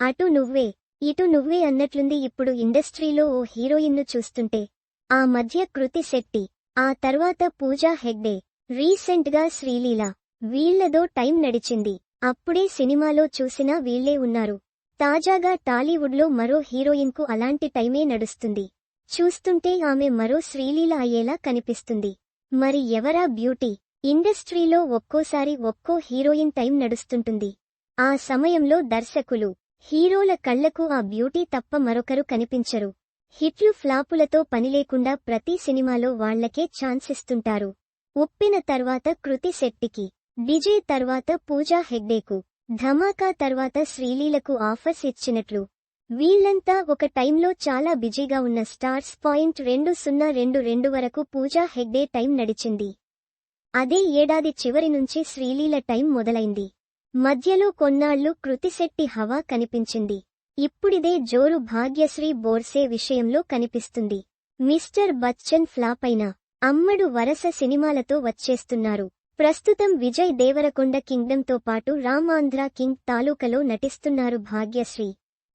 అటు నువ్వే ఇటు నువ్వే అన్నట్లుంది ఇప్పుడు ఇండస్ట్రీలో ఓ హీరోయిన్ను చూస్తుంటే. ఆ మధ్య కృతి శెట్టి ఆ తర్వాత పూజా హెగ్డే రీసెంట్గా శ్రీలీల వీళ్ళదో టైం నడిచింది. అప్పుడే సినిమాలో చూసినా వీళ్ళే ఉన్నారు. తాజాగా టాలీవుడ్లో మరో హీరోయిన్కు అలాంటి టైమే నడుస్తుంది. చూస్తుంటే ఆమె మరో శ్రీలీల అయ్యేలా కనిపిస్తుంది. మరి ఎవరా బ్యూటీ? ఇండస్ట్రీలో ఒక్కోసారి ఒక్కో హీరోయిన్ టైం నడుస్తుంటుంది. ఆ సమయంలో దర్శకులు హీరోల కళ్ళకు ఆ బ్యూటీ తప్ప మరొకరు కనిపించరు. హిట్లు ఫ్లాపులతో పనిలేకుండా ప్రతి సినిమాలో వాళ్ళకే ఛాన్స్ ఇస్తుంటారు. ఉప్పిన తర్వాత కృతి శెట్టికి విజయ్ తర్వాత పూజా హెగ్డేకు ధమాకా తర్వాత శ్రీలీలకు ఆఫర్స్ ఇచ్చినట్లు. వీళ్ళంతా ఒక టైంలో చాలా బిజీగా ఉన్న స్టార్స్ పాయింట్ రెండు సున్నా రెండు రెండు వరకు పూజా హెగ్డే టైం నడిచింది. అదే ఏడాది చివరి నుంచి శ్రీలీల టైం మొదలైంది. మధ్యలో కొన్నాళ్ళు కృతిశెట్టి హవా కనిపించింది. ఇప్పుడిదే జోరు భాగ్యశ్రీ బోర్సే విషయంలో కనిపిస్తుంది. మిస్టర్ బచ్చన్ ఫ్లాప్ అయినా అమ్మడు వరస సినిమాలతో వచ్చేస్తున్నారు. ప్రస్తుతం విజయ్ దేవరకొండ కింగ్డంతో పాటు రామాంధ్ర కింగ్ తాలూకలో నటిస్తున్నారు భాగ్యశ్రీ.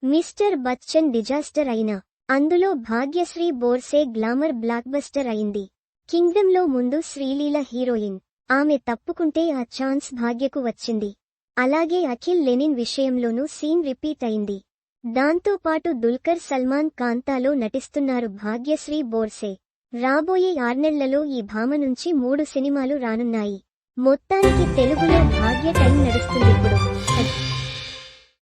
మిస్టర్ బచ్చన్ డిజాస్టర్ అయినా అందులో భాగ్యశ్రీ బోర్సే గ్లామర్ బ్లాక్బస్టర్ అయింది. కింగ్డంలో ముందు శ్రీలీల హీరోయిన్. ఆమె తప్పుకుంటే ఆ ఛాన్స్ భాగ్యకు వచ్చింది. అలాగే అఖిల్ లెనిన్ విషయంలోనూ సీన్ రిపీట్ అయింది. దాంతో పాటు దుల్కర్ సల్మాన్ కాంతాలో నటిస్తున్నారు భాగ్యశ్రీ బోర్సే. రాబోయే ఆర్నెళ్ళలో ఈ భామ నుంచి మూడు సినిమాలు రానున్నాయి. మొత్తానికి తెలుగులో భాగ్య టైం నడుస్తుంది ఇప్పుడు.